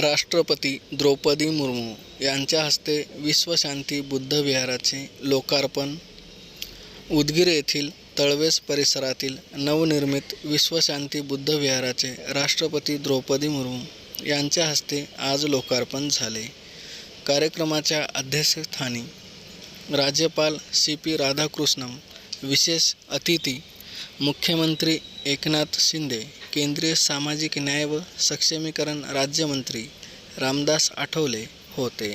राष्ट्रपती द्रौपदी मुर्मू यांच्या हस्ते विश्वशांती बुद्ध विहाराचे लोकार्पण. उदगीर येथील तळवेस परिसरातील नवनिर्मित विश्वशांती बुद्ध विहाराचे राष्ट्रपती द्रौपदी मुर्मू यांच्या हस्ते आज लोकार्पण झाले. कार्यक्रमाच्या अध्यक्षस्थानी राज्यपाल सी पी राधाकृष्णम विशेष अतिथी मुख्यमंत्री एकनाथ शिंदे केंद्रीय सामाजिक न्याय व सक्षमीकरण राज्यमंत्री रामदास आठवले होते.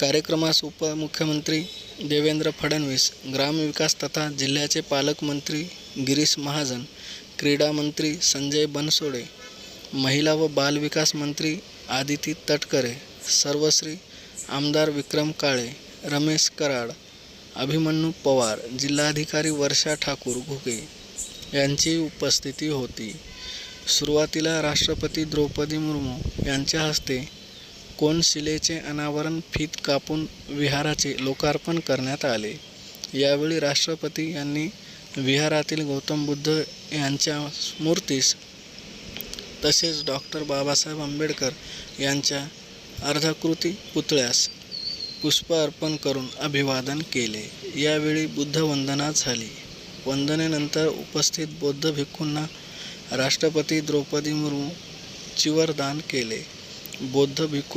कार्यक्रमास उपमुख्यमंत्री देवेंद्र फडणवीस ग्रामविकास तथा जिल्ह्याचे पालकमंत्री गिरीश महाजन क्रीडा मंत्री संजय बनसोडे महिला व बालविकास मंत्री आदिती तटकरे सर्वश्री आमदार विक्रम काळे रमेश कराड अभिमन्यू पवार जिल्हाधिकारी वर्षा ठाकूर घुगे यांची उपस्थिती होती. सुरुवातीला राष्ट्रपती द्रौपदी मुर्मू यांच्या हस्ते कोनशिलेचे अनावरण फीत कापून विहाराचे लोकार्पण करण्यात आले. यावेळी राष्ट्रपती यांनी विहारातील गौतम बुद्ध यांच्या मूर्तीस तसेच डॉक्टर बाबासाहेब आंबेडकर यांच्या अर्धाकृती पुतळ्यास पुष्प अर्पण करून अभिवादन केले. यावेळी बुद्धवंदना झाली. वंदनेनंतर उपस्थित बौद्ध भिक्खूंना राष्ट्रपती द्रौपदी मुर्मू चिवरदान केले. बौद्ध भिक्खू